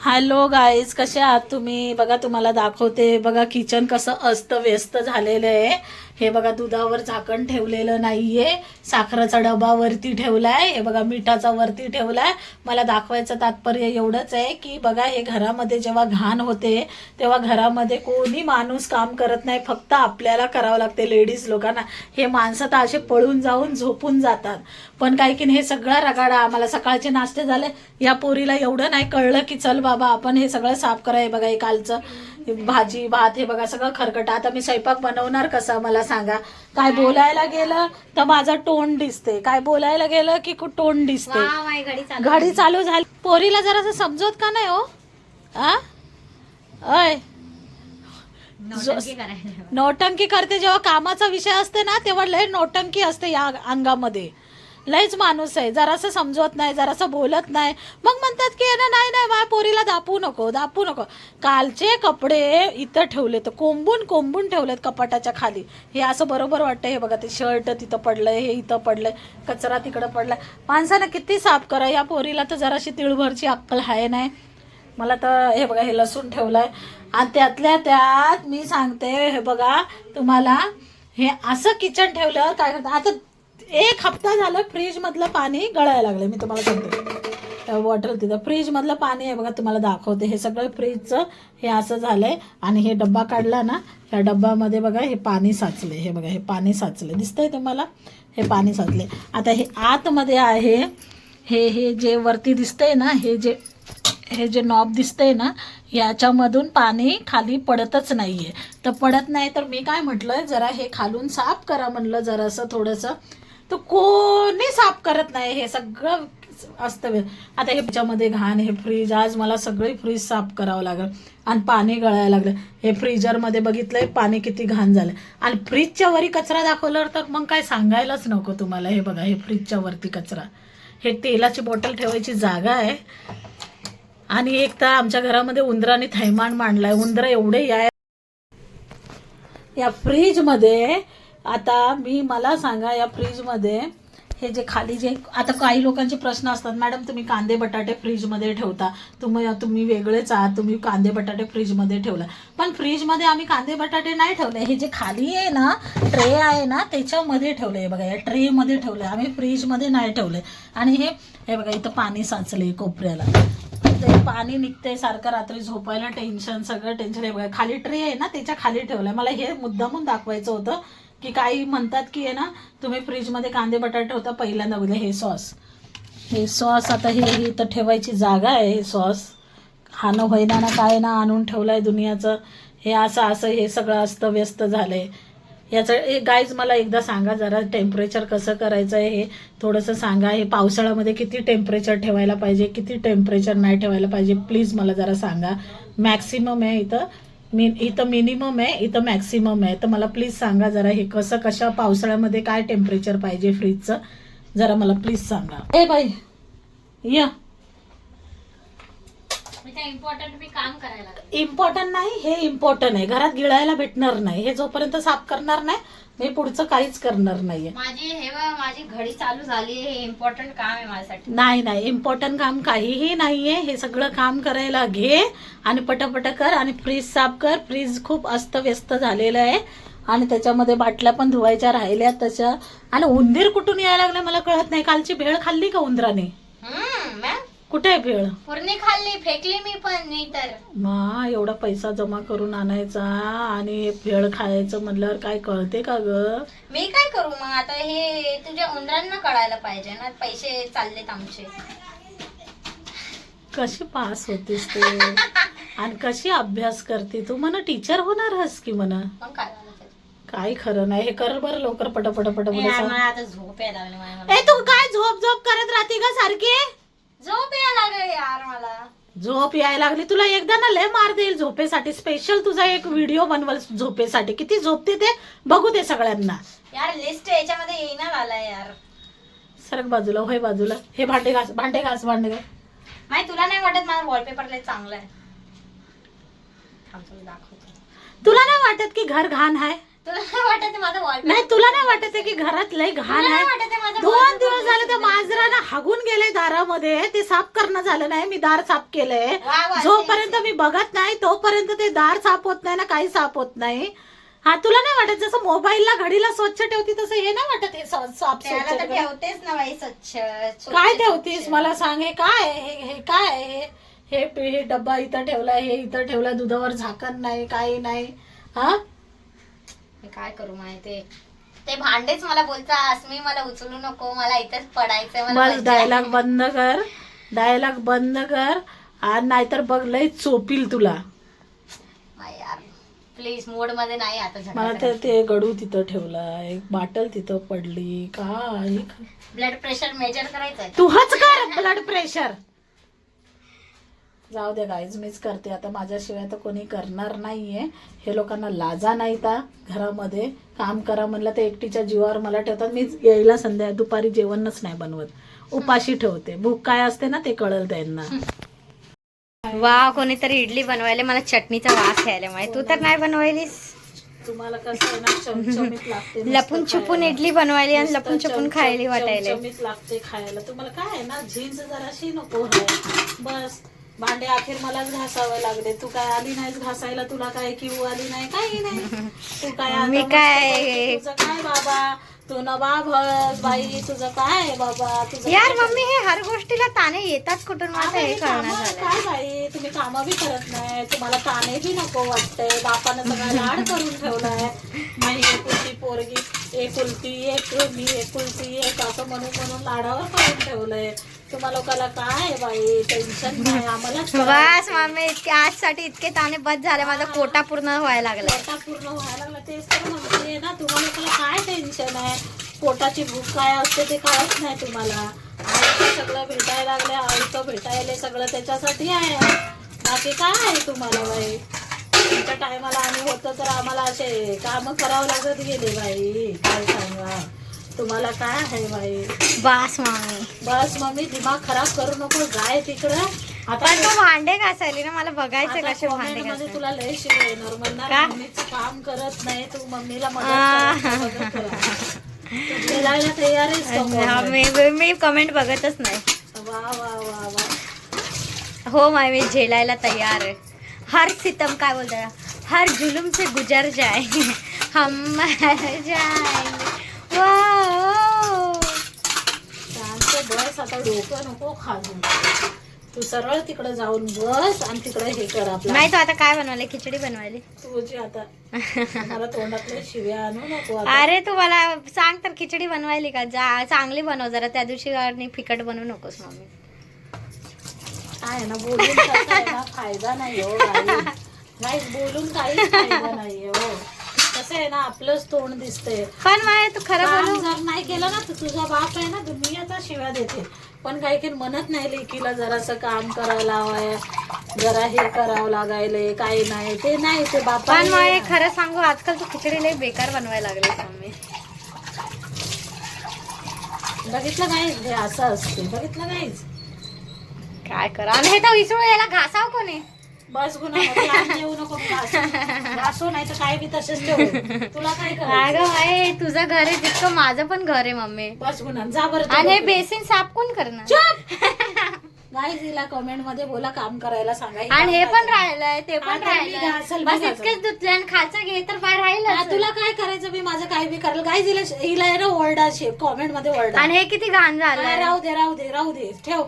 Hello guys कसे आहात तुम्ही? बघा तुम्हाला दाखवते. बघा किचन कसं अस्त व्यस्त झालेलं आहे. हे बघा दुधावर झाकण ठेवलेलं नाहीये. साखरेचा डबा वरती ठेवलाय. हे बघा मिठाचा वरती ठेवलाय. मला दाखवायचं तात्पर्य एवढंच आहे की बघा हे घरामध्ये जेव्हा घाण होते तेव्हा घरामध्ये कोणी माणूस काम करत नाही. फक्त आपल्याला करावं लागते लेडीज लोकांना. हे माणसं तर असे पळून जाऊन झोपून जातात. पण काही की नाही, हे सगळा रगाडा. आम्हाला सकाळचे नाश्ते झाले. या पोरीला एवढं नाही कळलं की चल बाबा आपण हे सगळं साफ करा. हे बघा हे कालचं. भाजी भात हे बघा सगळं खरकट. आता मी स्वयंपाक बनवणार कसा मला सांगा. काय बोलायला गेलं तर माझा तोंड दिसते काय बोलायला गेलं की तोंड दिसते घडी चालू झाली. पोरीला जरा समजवत का नाही हो? अय. नोटंकी करते जेव्हा कामाचा विषय असते ना तेव्हा लय नोटंकी असते या अंगामध्ये. लयच माणूस आहे. जरासं समजवत नाही जरासं बोलत नाही. मग म्हणतात की ना नाही नाही माझ्या पोरीला दापू नको दापू नको. कालचे कपडे इथं ठेवले तर कोंबून कोंबून ठेवलेत कपाटाच्या खाली. हे असं बरोबर वाटतं हे बघा ते शर्ट तिथं पडलंय हे इथं पडलंय कचरा तिकडं पडलाय. माणसानं किती साफ करा या पोरीला तर जराशी तिळभरची अक्कल आहे नाही मला तर हे बघा हे लसूण ठेवलंय. आणि त्यातल्या त्यात मी सांगते हे बघा तुम्हाला हे असं किचन ठेवल्यावर काय करतात आता एक हप्ता झालं फ्रीज मधलं पाणी गळायला लागलं मी तुम्हाला सांगते. वॉटर तिथं फ्रीज मधलं पाणी आहे बघा तुम्हाला दाखवते. हे सगळं फ्रीजचं हे असं झालंय आणि हे डब्बा काढला ना ह्या डब्बामध्ये बघा हे पाणी साचले हे बघा हे पाणी साचले दिसतंय तुम्हाला? हे पाणी साचले आता हे आतमध्ये आहे हे हे जे वरती दिसतंय ना हे जे हे जे नॉब दिसतंय ना याच्यामधून पाणी खाली पडतच नाही आहे तर पडत नाही तर मी काय म्हटलं जरा हे खालून साफ करा म्हणलं जरासं थोडंसं. तर कोणी साफ करत नाही हे सगळं असतं आता हे ह्याच्यामध्ये घाण हे फ्रीज आज मला सगळे फ्रीज साफ करावं लागलं. आणि पाणी गळायला लागलं. हे फ्रीजरमध्ये बघितलंय पाणी किती घाण झालं. आणि फ्रीजच्या वरी कचरा दाखवल्यावर तर मग काय सांगायलाच नको तुम्हाला. हे बघा हे फ्रीजच्या वरती कचरा. हे तेलाची बॉटल ठेवायची जागा आहे. आणि एक तर आमच्या घरामध्ये उंदराने थैमान मांडलाय. उंदर एवढे या या फ्रीजमध्ये आता मी मला सांगा या फ्रीजमध्ये हे जे खाली जे आता काही लोकांचे प्रश्न असतात मॅडम तुम्ही कांदे बटाटे फ्रीजमध्ये ठेवता. तुम्ही तुम्ही वेगळेच आहात तुम्ही कांदे बटाटे फ्रीजमध्ये ठेवला. पण फ्रीजमध्ये आम्ही कांदे बटाटे नाही ठेवले. हे जे खाली आहे ना ट्रे आहे ना त्याच्यामध्ये ठेवले बघा या ट्रेमध्ये ठेवले. आम्ही फ्रीजमध्ये नाही ठेवले. आणि हे हे बघा इथं पाणी साचले कोपऱ्याला. ते पाणी निघतंय सारखं रात्री झोपायला टेन्शन सगळं टेन्शन. हे बघा खाली ट्रे आहे ना त्याच्याखाली ठेवलंय. मला हे मुद्दामून दाखवायचं होतं. की काही म्हणतात की आहे ना तुम्ही फ्रीजमध्ये कांदे बटाटे ठेवता पहिल्यांदा उद्या हे सॉस. हे सॉस आता हे ही इथं ठेवायची जागा आहे हे सॉस. खाणं होईना ना काय ना आणून ठेवलं आहे दुनियाचं. हे असं असं हे सगळं अस्तव्यस्त आहे याचं गाईज मला एकदा सांगा जरा टेम्परेचर कसं करायचं आहे हे थोडंसं सांगा. हे पावसाळ्यामध्ये किती टेम्परेचर ठेवायला पाहिजे किती टेम्परेचर नाही ठेवायला पाहिजे? प्लीज मला जरा सांगा. मॅक्सिमम आहे इथं मी इथं मिनिमम आहे इथं मॅक्सिमम आहे. तर मला प्लीज सांगा जरा हे कसं कशा पावसाळ्यामध्ये काय टेम्परेचर पाहिजे फ्रीजचं जरा मला प्लीज सांगा. ए बाई या. इम्पॉर्टंट मी काम करायला लागले. इम्पॉर्टंट नाही हे इम्पॉर्टंट आहे. घरात गिळायला भेटणार नाही. हे जोपर्यंत साफ करणार नाही मी पुढचं काहीच करणार नाहीये. माझी हे बघ, माझी घडी चालू झाली हे इम्पॉर्टंट काम आहे माझ्यासाठी. नाही नाही. इम्पॉर्टंट काम काहीही नाहीये. हे सगळं काम करायला घे आणि पटापट कर आणि फ्रीज साफ कर. फ्रीज खूप अस्तव्यस्त झालेलं आहे. आणि त्याच्यामध्ये बाटल्या पण धुवायच्या राहिल्या तशा. आणि उंदीर कुठून यायला लागले मला कळत नाही. कालची भेळ खाल्ली का उंदराने? कुठे आहे भेळ पूर्ण खाल्ली फेकली मी पण नाही तर. मा एवढा पैसा जमा करून आणायचा आणि भेळ खायचं म्हणल्यावर काय कळते का ग? मी काय करू मग? आता हे तुझ्या उंदरांना कळायला पाहिजे ना पैसे चाललेत आमचे. कशी पास होतीस तू? आणि कशी अभ्यास करते तू? म्हणा टीचर होणार हस की म्हणा? मग काय झालं ते? काही खरं नाही. हे कर बरं लवकर पटापट पटापट यार, सांग. मला आता झोप यायला लागली मला ए तू काय झोप झोप करत राहते का सारखी? झोप यायला लागली यार मला. झोप यायला लागली. तुला एकदा ना लय मार देईल झोपेसाठी. स्पेशल तुझा एक व्हिडिओ बनवल झोपेसाठी. किती झोपते ते बघू दे सगळ्यांना. यार लिस्ट याच्यामध्ये येईना आलाय यार. सरक बाजूला होय बाजूला. हे भांडे घास भांडे घास भांडे घास. माहिती तुला नाही वाटत माझा वॉलपेपर लय चांगला आहे? थांब तुला दाखवते. तुला नाही वाटत की घर घाण आहे? नाही तुला नाही वाटत आहे की घरात लय घाण आहे? दोन दिवस झाले त्या मांजरानं हागून गेले दारामध्ये. ते साफ करणं झालं नाही मी दार साफ केलंय. जोपर्यंत मी बघत नाही तोपर्यंत ते दार साफ होत नाही ना काही साफ होत नाही. हा तुला नाही वाटत? जसं मोबाईलला घडीला स्वच्छ ठेवती तसं हे नाही वाटत हे साफ. ठेवतेच ना बाई स्वच्छ काय. ठेवतीस? मला सांग हे काय? हे काय? हे हे हे डब्बा इथं ठेवलाय हे इथं ठेवलाय दुधावर झाकण नाही काही नाही. हा? मी काय करू माहिती ते भांडेच मला बोलतात. मी मला उचलू नको मला इथेच बस आहे." डायलॉग बंद कर. डायलॉग बंद कर. आणि नाहीतर बघ लय चोपील तुला. माय यार. प्लीज मोडमध्ये नाही आता मला ते ते गडू तिथं ठेवलाय. एक बाटल तिथं पडली. काय? ब्लड प्रेशर मेजर करायचंय तूच कर ब्लड प्रेशर जाऊ दे गाईज मीच करते. आता माझ्याशिवाय तर कोणी करणार नाहीये. हे लोकांना लाजा नाही ता घरामध्ये. काम करा म्हणलं तर एकटीच्या जीवावर मला ठेवतात. मीच यायला संध्या दुपारी जेवणच नाही बनवत. उपाशी ठेवते. भूक काय असते ना ते कळल त्यांना. वा कोणीतरी इडली बनवायला. मला चटणीचा वास यायला माहिती. तू तर नाही बनवायलीस? तुम्हाला कसं आहे लागते लपून छुपून. इडली बनवायली आणि लपून छपून खायली वाटायला. लागते खायला. तुम्हाला काय आहे ना झींज जराशी नको आहे बस. भांडे अखेर मलाच घासावे लागले. तू काय आली नाहीस घासायला? तुला काय किऊ आली नाही? काही नाही. तू काय आता मी मस्त काय- पैकी तुझं काय बाबा? तू हळद बाई. तुझं काय बाबा? तुझं यार काय मम्मी हे हर गोष्टीला ताने येतात कुठून मला हे कळणार काय बाई? तुम्ही कामं बी करत नाही. तुम्हाला ताणे बी नको वाटतंय बापानं सगळा लाड करून ठेवलाय. नाही एकुलती पोरगी एकुलती एक मी एकुलती एक असं म्हणून म्हणून लाडावर करून ठेवलंय. तुम्हा लोकांना काय बाई टेन्शन नाही आम्हाला बस मम्मी इतके आजसाठी इतके ताने बस झाले माझा कोटा पूर्ण व्हायला लागलाय पोटा पूर्ण व्हायला लागला तेच तर म्हणते ना तुम्हाला लोकांना काय टेन्शन आहे? पोटाची भूक काय असते ते कळत नाही तुम्हाला. आईचं सगळं भेटायला लागले आईचं भेटायला सगळं त्याच्यासाठी आहे. बाकी काय आहे तुम्हाला बाई? तुमच्या टायमाला आम्ही होतं तर आम्हाला असे कामं करावं लागत गेले बाई काय सांगा? तुम्हाला काय आहे by bus mummy bus mummy दिमाग खराब करू नको जाय तिकडं आता तू भांडे घासायली ना मला बघायचं कसे भांडे घासायचे तुला लय शिव येणार म्हणणार का? मम्मीचं काम करत नाही तू मम्मीला मदत आ. कर, मदत करा. तू बोलायला तयार हा, comment? मी मी कमेंट बघतच नाही वा वा वा वा हो माय मी झेलायला तयार आहे हर सितम काय बोलता हर जुलूम से गुजर जाए हम. शांत बस आता डोकं नको खाजू तू सरळ तिकडे जाऊन बस आणि तिकडे हे कर आपला. नाही तो आता काय बनवले खिचडी बनवायली. तुझी आता मला तोंडातले शिव्या आणू नको आता. अरे तू मला सांग तर खिचडी बनवायली का? जा चांगली बनव जरा. त्या दिवशी आणि फिकट बनवू नकोस मम्मी. काय आहे ना बोलून आहे ना फायदा नाही हो नाही बोलून काहीच फायदा नाही हो. कसं आहे ना आपलंच तोंड दिसतंय. पण माय तू खरं काम बोलू? जर नाही केलं ना तर तुझा बाप आहे ना दुनियाचा शिव्या देते. पण काही काही म्हणत नाही लेकीला जरासं काम करायला हवंय जरा हे करावं लागायले काही नाही. ते नाही ते बापा पण माय खरं सांगू आजकाल तू खिचडी लई बेकार बनवायला लागली मम्मी. बघितलं नाही हे असं असते बघितलं नाहीच. काय करा? आणि हे तर विसरू याला घासाव कोणी? बस गुन्हा नको घासू नाही तर काय बी तसेच ठेवू. तुला काय अगं तुझं घर आहे तितकं माझं पण घर आहे मम्मी. बस गुन्हा जा बरं आणि हे बेसिन साफ कोण करणार? चुप! गाईज हिला कमेंटमध्ये बोला काम करायला सांगा. ही आणि हे पण. राहिलंय ते पण राहिलंय. बस घासल. इतकेच धुतले आणि खालचं घे तर हा, राहील तुला काय करायचं मी माझं काय बी करेल गाईज हिला हिला ओरडा कॉमेंटमध्ये ओरडा आणि हे किती घाण झालंय. राहू दे राहू दे राहू दे. ठेव.